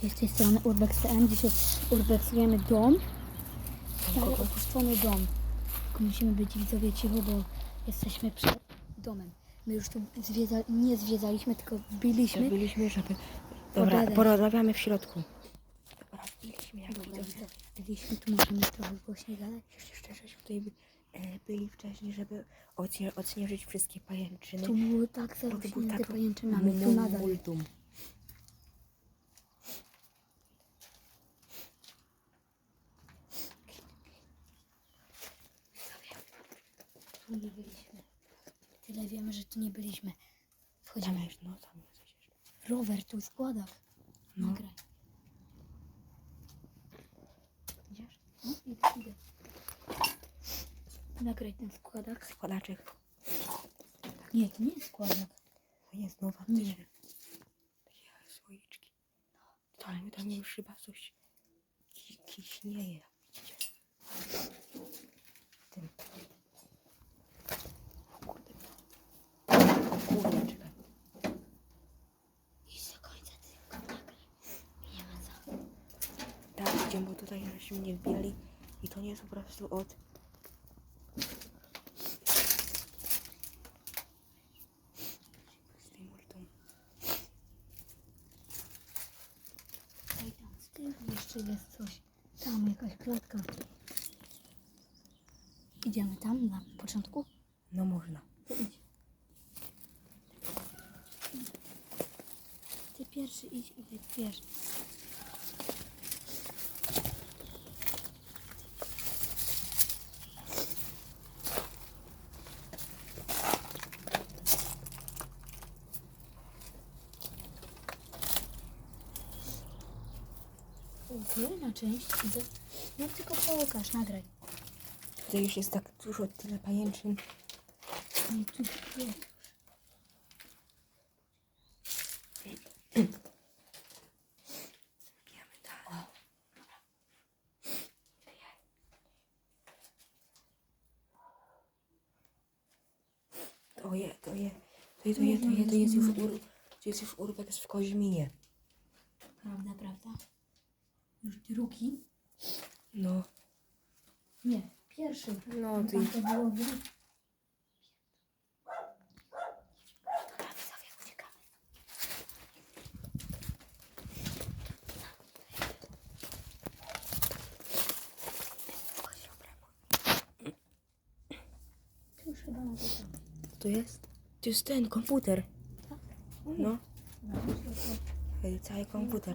Czyli z tej strony Urbex TM. Dzisiaj urbexujemy dom. Stary opuszczony dom. Tylko musimy być widzowie cicho, bo jesteśmy przed domem. My już tu zwiedza, nie zwiedzaliśmy, tylko byliśmy. Byliśmy, żeby... Dobra, Pogadać. porozmawiamy w środku. Dobra, byliśmy jak Dobra, widzowie. byliśmy, tu możemy trochę głośniej gadać. Jeszcze szczerze, tutaj by, e, byli wcześniej, żeby odśnie, odśnieżyć wszystkie pajęczyny. Tu było tak zarośnięte tak pajęczynami, tu nadal. multum. Tu nie byliśmy. Tyle wiemy, że tu nie byliśmy. Wchodzimy. Tam jest, no tam jest coś jeszcze. Rower tu składak. No. Nagraj. Idziesz? No, idę, idę. Nagraj ten składak. Składaczek. Nie, to nie jest składak. To jest nowa Nie. Takie słoiczki. Tam, tam już chyba coś ki, kiśnieje, jak widzicie. Tym. O kurde. O kurde, czekaj. Idź do końca, tylko nagraj. Nie ma co. Tak, idziemy, bo tutaj żeśmy nie wbijali i to nie jest po prostu od... Jeszcze jest coś. Tam jakaś klatka. Idziemy tam na początku? No można. To idź. Ty pierwszy idź i ty pierwszy. Część. Widzę. No tylko połokasz, nagraj. Tutaj już jest tak dużo, tyle pajęczyn. Nie, tu, dalej. To je, to je, to je, to je, to je, to jest już ur, to jest już urbex w Koźminie. Prawda, prawda? Już drugi? No, Nie, pierwszy. no ty, Tam to było drugi. Tu już chyba na to jest, to jest ten komputer. Tak? No, jest. e, cały komputer.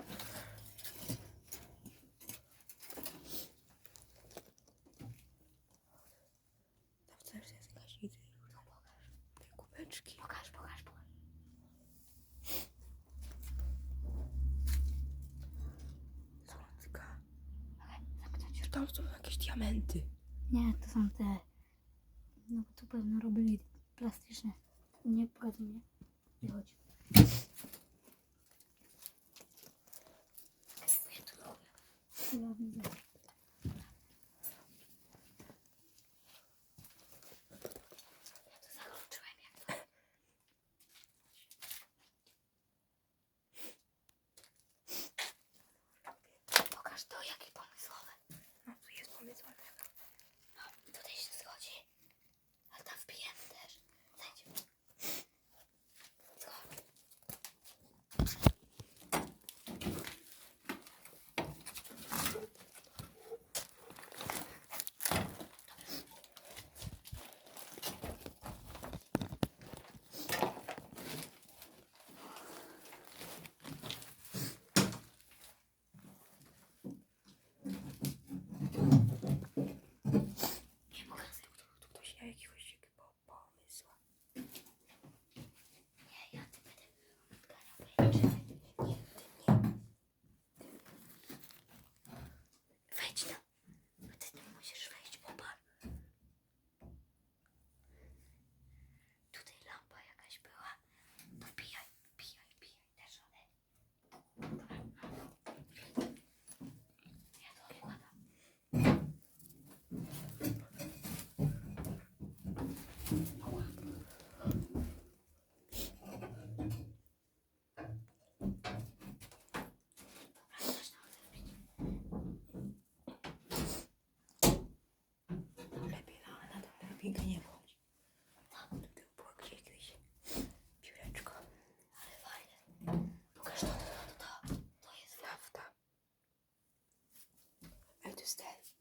Nie, to są te. No bo tu pewno robili plastyczne. Nie pokazuj Piórnika nie wchodzi. No, to było kiedyś. Pióreczko. Ale fajne. Pokaż to, to, to, to. To jest nafta. Ej, to jest ten.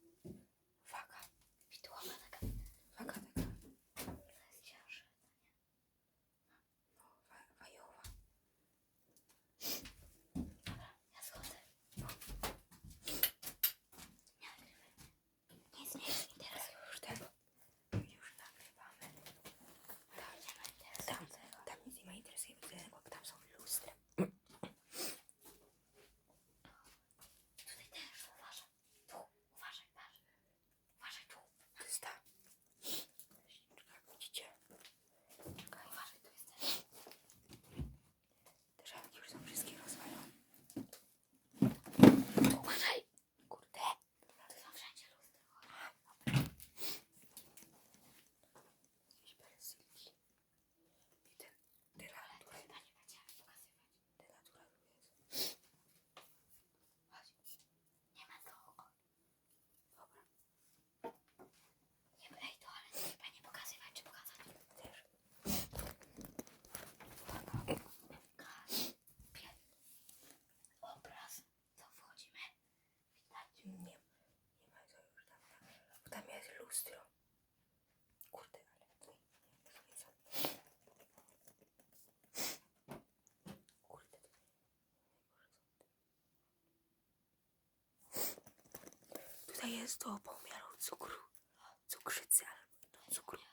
jest to pomiaru cukru, cukrzycy albo no, cukru.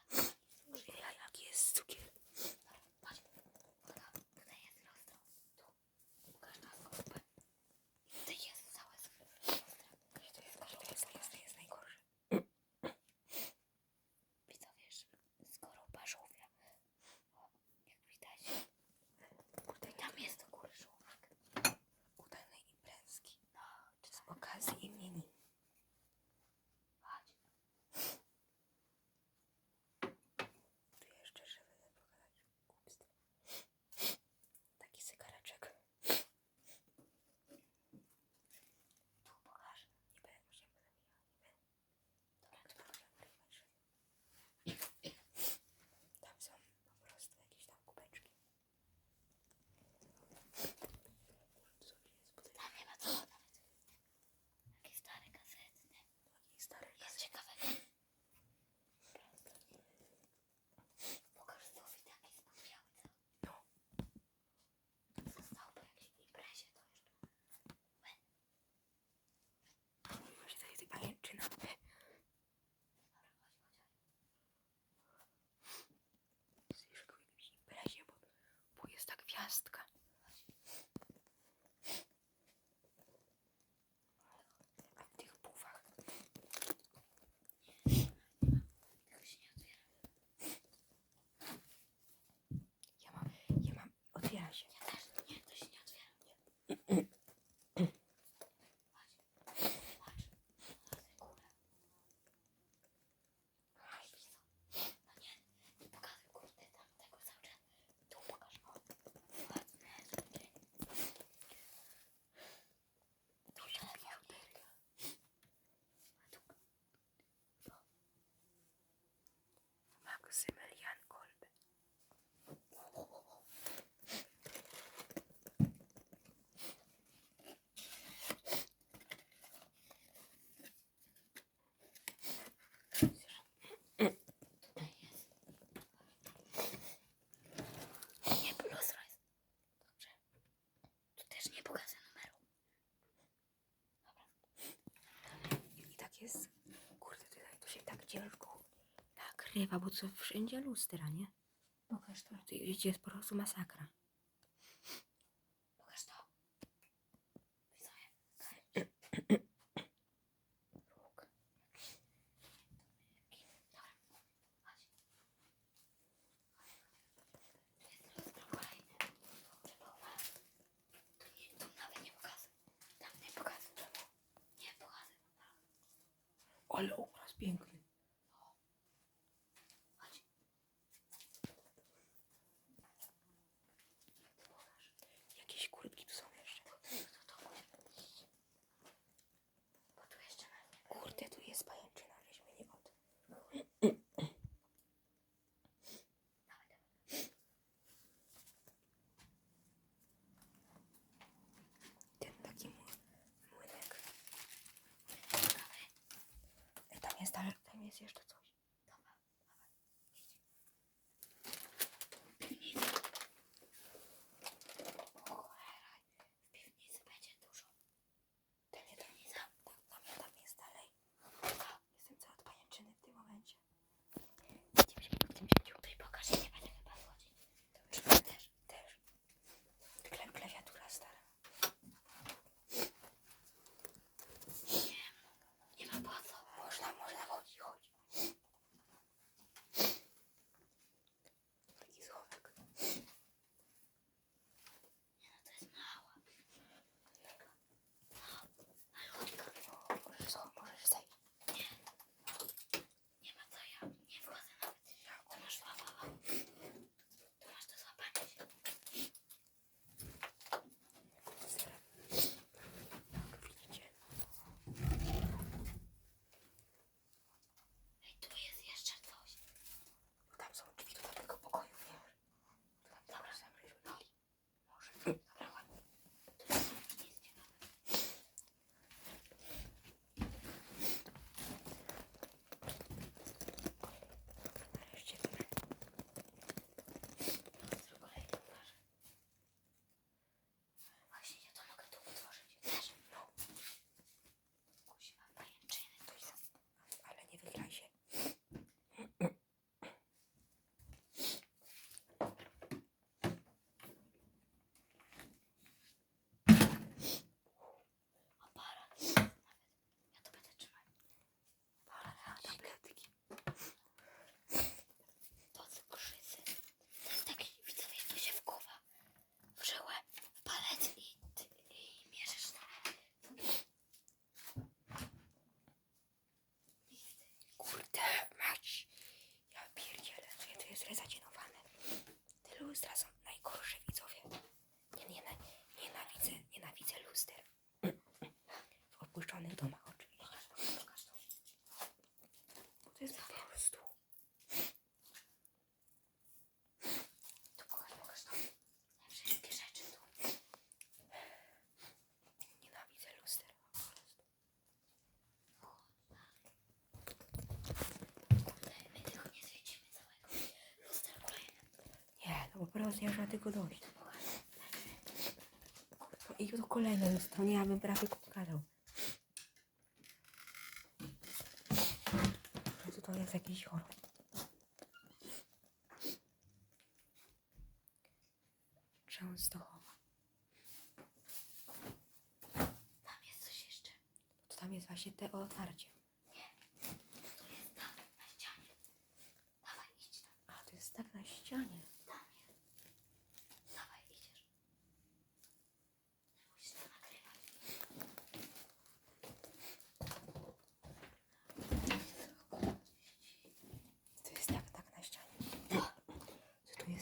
ukrywa, bo co wszędzie lustra, nie? Pokaż to. To jest po prostu masakra. Pokaż to. Widzowie. надежда. Rosjasza tego dojść. I tu kolejne został, nie, ja bym prawie pokazał. Jezu, to jest jakiś chorób. Częstochowa. Tam jest coś jeszcze. To tam jest właśnie te otwarcie.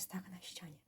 tak na ścianie.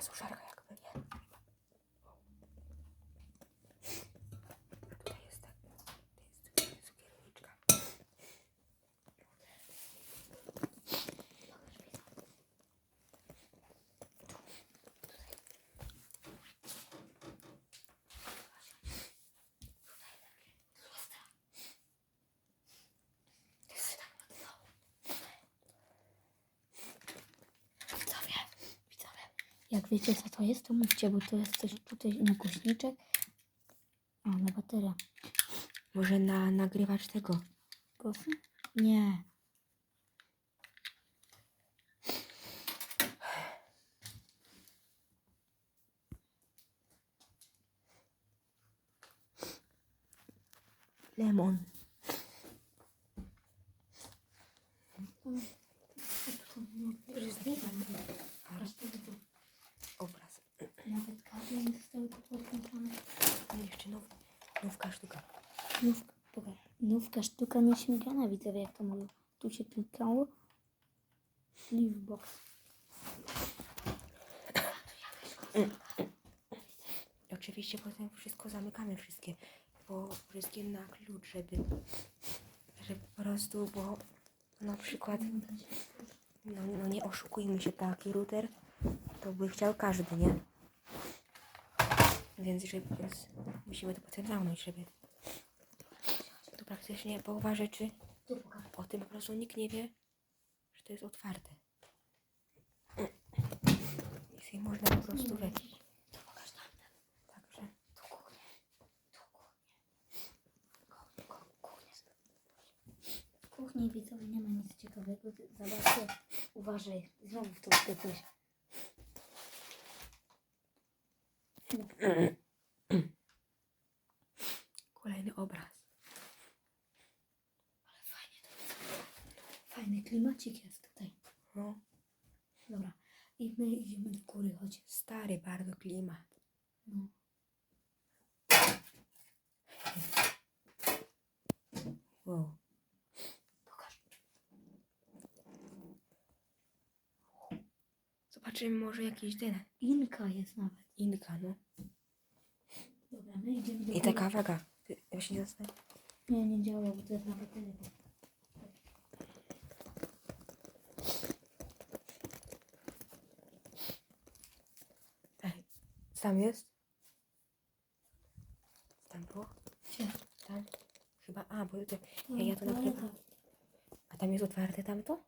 Jezu, szarga Jak wiecie co to jest, to mówcie, bo to jest coś tutaj na głośniczek. O, na bateria. Może na nagrywacz tego. Nie. Lemon. Obraz. Nawet kable nie zostały tu podłączone. No jeszcze now, nówka sztuka. Nówka, Nówka sztuka nieśmigana, widzowie, jak to mówią. Tu się klikało. Sleevebox. I oczywiście potem wszystko zamykamy wszystkie, bo wszystkie na klucz, żeby, żeby po prostu, bo na przykład, no, no nie oszukujmy się, taki router to by chciał każdy, nie? Więc, żeby, więc musimy to potem zamknąć, żeby tu praktycznie połowa rzeczy o tym po prostu nikt nie wie, że to jest otwarte. I można po prostu wejść. Kuchni widzowie nie ma nic ciekawego. Zobaczcie. Uważaj. Znowu w troszkę coś. kolejny obraz. Ale fajnie to jest. Klimacik jest tutaj. No, Dobra. I my idziemy do góry, chodź. stary bardzo klimat. No. Wow. Pokaż. Zobaczymy może jakiś ten. Inka jest nawet. Inka, no. Dobra, my idziemy do I góry. taka waga. Ja się nie zastanawiam. Nie, nie działa, bo to jest na baterię. Ej, co tam jest? Tam było? Gdzie? Tam? Chyba, a, bo to, No, ja, ja to nagrywam. A tam jest otwarte tamto?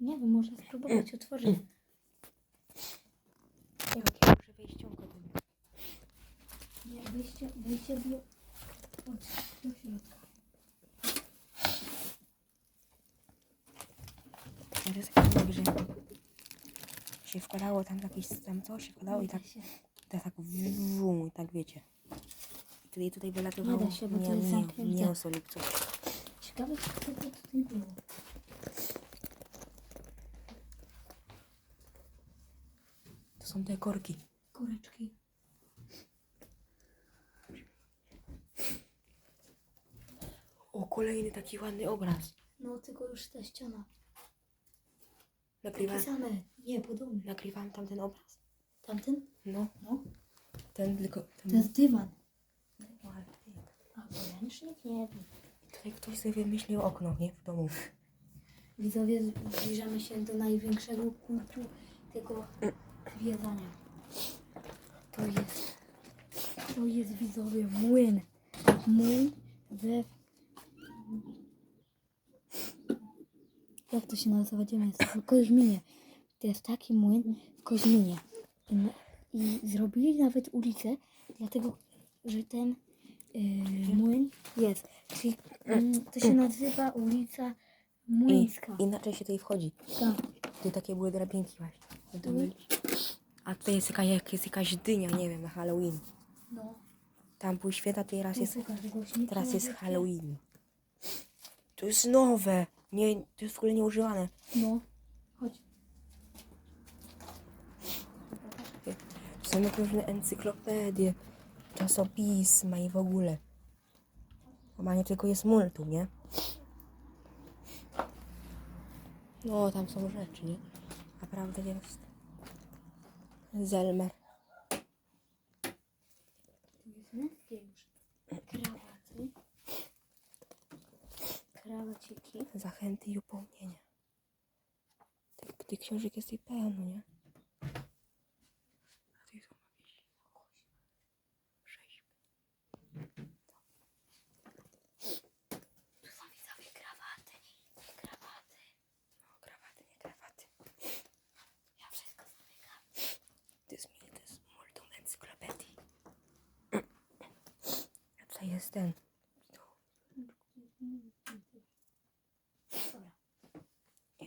Nie wiem, można spróbować otworzyć. Jakie muszę wejścionko tym. Nie, wyjście, wyjście było... Chodź, do środka. To taki tak, że się wkładało tam jakieś tam coś, się wkładało i tak, tak, tak wum, tak wiecie. I tutaj, tutaj wylatywało Nie da się, bo to jest nie, zamknięte. mięso lub coś. Ciekawe, co to tutaj było. To są te korki. Koreczki. O, kolejny taki ładny obraz. No, tylko już ta ściana. Nagrywam, Takie same. Nie, podobne. nagrywam tam ten obraz. Tamten? No, No. ten tylko... Ten, To jest dywan. Ładny. A poręcznik? Nie wiem. Tutaj ktoś sobie wymyślił okno, nie? W domu. Widzowie, zbliżamy się do największego punktu tego zwiedzania. To jest, to jest widzowie młyn. Młyn we... Jak to się nazywa? Gdzie? W Koźminie. To jest taki młyn w Koźminie. I, i zrobili nawet ulicę, dlatego, że ten yy, młyn jest. Czyli mm, to się nazywa ulica I Młyńska. inaczej się tutaj wchodzi. Tak. Tu takie były drabinki właśnie. Byli- A tutaj jest, jaka, jak jest jakaś dynia, nie wiem, na Halloween. No. Tam był święta, teraz jest, pokaż teraz jest. Halloween. To jest nowe. Nie, to jest w ogóle nieużywane. No. Chodź. To są różne encyklopedie, czasopisma i w ogóle. Normalnie tylko jest multum, nie? No, tam są rzeczy, nie? Naprawdę jest. Zelmer. Tu jest. Krawaty. Krawaciki. Zachęty i upomnienia. Tych, tych książek jest tutaj pełno, nie? A tutaj są jakieś rzeźby. Tu są widzowie krawaty. Krawaty. No, krawaty, nie krawaty. Ja wszystko jest ten.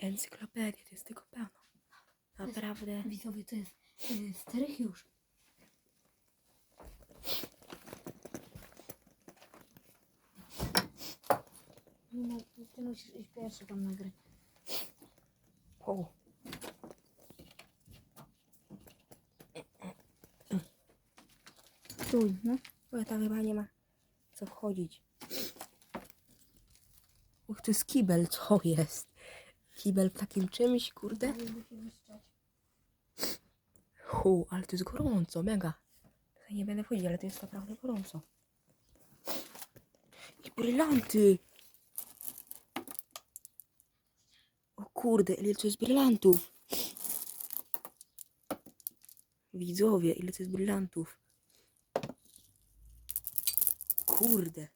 Encyklopedia, to jest tego pełno. Naprawdę. Widzowie, to jest y, strych już. No, ty musisz iść pierwszy tam na grę. Wow. Stój, no. Bo tam chyba nie ma co wchodzić. Uch, to jest kibel, co jest? Kibel w takim czymś, kurde? Hu, ale to jest gorąco, mega. Ja nie będę wchodzić, ale to jest naprawdę gorąco. I brylanty! O kurde, ile to jest brylantów! Widzowie, ile to jest brylantów. Kurde.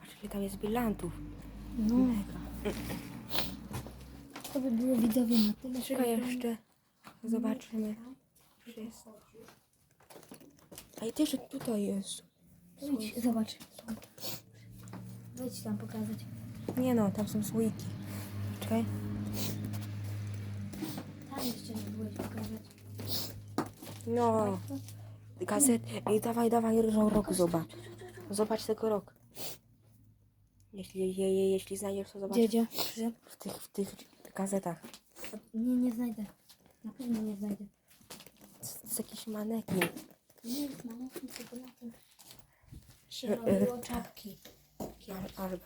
Patrz, ile tam jest brylantów. No, Mega. to by było widzowie na tyle. Czekaj jeszcze. Zobaczymy. Czy jest. A i też tutaj jest. Zobacz. Wejdź tam pokazać. Nie no, tam są słoiki. Czekaj. Tam jeszcze nie byłeś pokazać. No. Gazet. Ej, dawaj, dawaj, ro- rok zobacz. Zobacz tego rok. Jeśli, je, je, jeśli znajdziesz, to zobacz. Dziedzia. W tych, w tych gazetach. Nie, nie znajdę. Na pewno nie znajdę. To jest jakiś manekin. To nie jest manekin, tylko na tym e, robiło czapki. Al, albo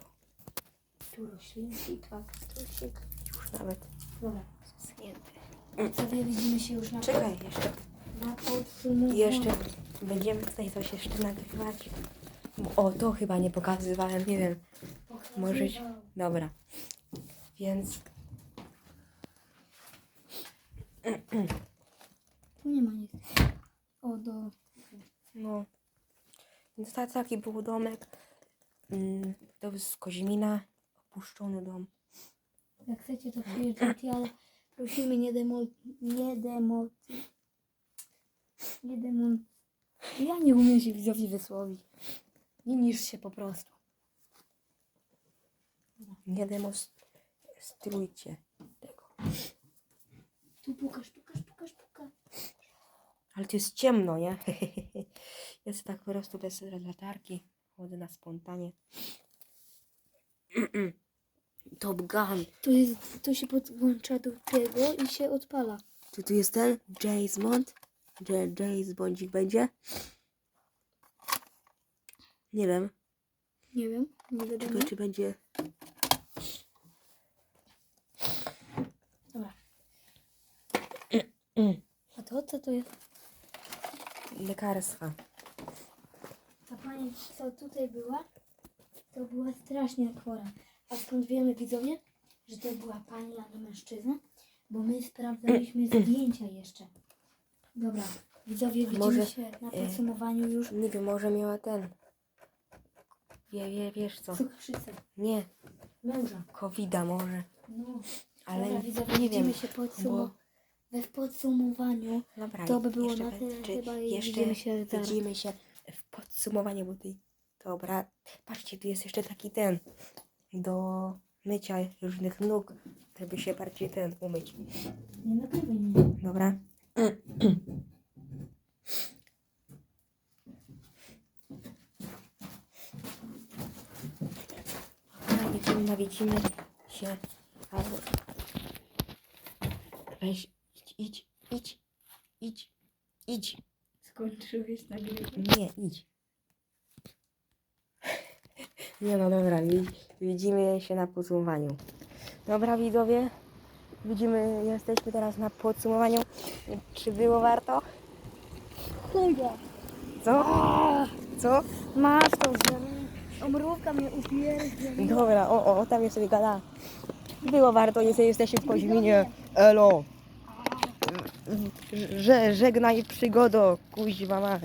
Tu roślinki, kaktusik. już nawet Dobra. Sobie widzimy się już na, Czekaj, jeszcze. na podsumowaniu. Jeszcze będziemy tutaj coś jeszcze nagrywać. O, to chyba nie pokazywałem, nie wiem. Może. Dobra. Więc Tu nie ma nic. O, do... no. Więc ta- taki był domek. Mm, To jest z Kozimina. Opuszczony dom. Jak chcecie, to przyjeżdżajcie, ale prosimy nie demo... Nie demo... Nie demo... Ja nie umiem się widzowi wysłowić. Nie niż się po prostu. Nie demonstrujcie tego. Tu pukasz, pukasz, pukasz, pukasz. Ale to jest ciemno, nie? Jest tak po prostu bez latarki. Chodzę na spontanie. Top Gun. Tu, jest, tu się podłącza do tego i się odpala. Czy tu jest ten? James Bond? J- James Bondzik będzie? Nie wiem. Nie wiem, nie wiadomo. Tylko czy będzie... Dobra. A to co to jest? Lekarstwa. Ta pani, co tutaj była, to była strasznie chora. A skąd wiemy, widzowie, że to była pani, a nie mężczyzna? Bo my sprawdzaliśmy zdjęcia jeszcze. Dobra, widzowie, widzimy Może, się na e, podsumowaniu już. Nie wiem, może miała ten... Wie, wie, wiesz co? Cukrzycę, Nie, męża. covida może. No, Ale Dobra, widzowie, nie widzimy wiem. się bo- podsumo- we w podsumowaniu. Dobra, To by było jeszcze na tyle czy chyba i jeszcze widzimy się zaraz. widzimy się w podsumowaniu, bo ty... Dobra, patrzcie, tu jest jeszcze taki ten do mycia różnych nóg, żeby się bardziej ten umyć. Nie nagrywaj mnie. Dobra? Widzimy, nawidzimy się. Albo... Weź, idź, idź, idź, idź, idź. Skończyłeś nagrywać. Nie, idź. Nie no dobra, wi- widzimy się na podsumowaniu. Dobra widzowie, widzimy, jesteśmy teraz na podsumowaniu. Czy było warto? Chuja. Co? Co? Masz to zjemy. Omrówka mnie upierdzieli. Dobra, o, o, tam jest sobie gada. Było warto, jest, jesteśmy w Koźminie. Elo. Że, żegnaj przygodo, kuźwa mać.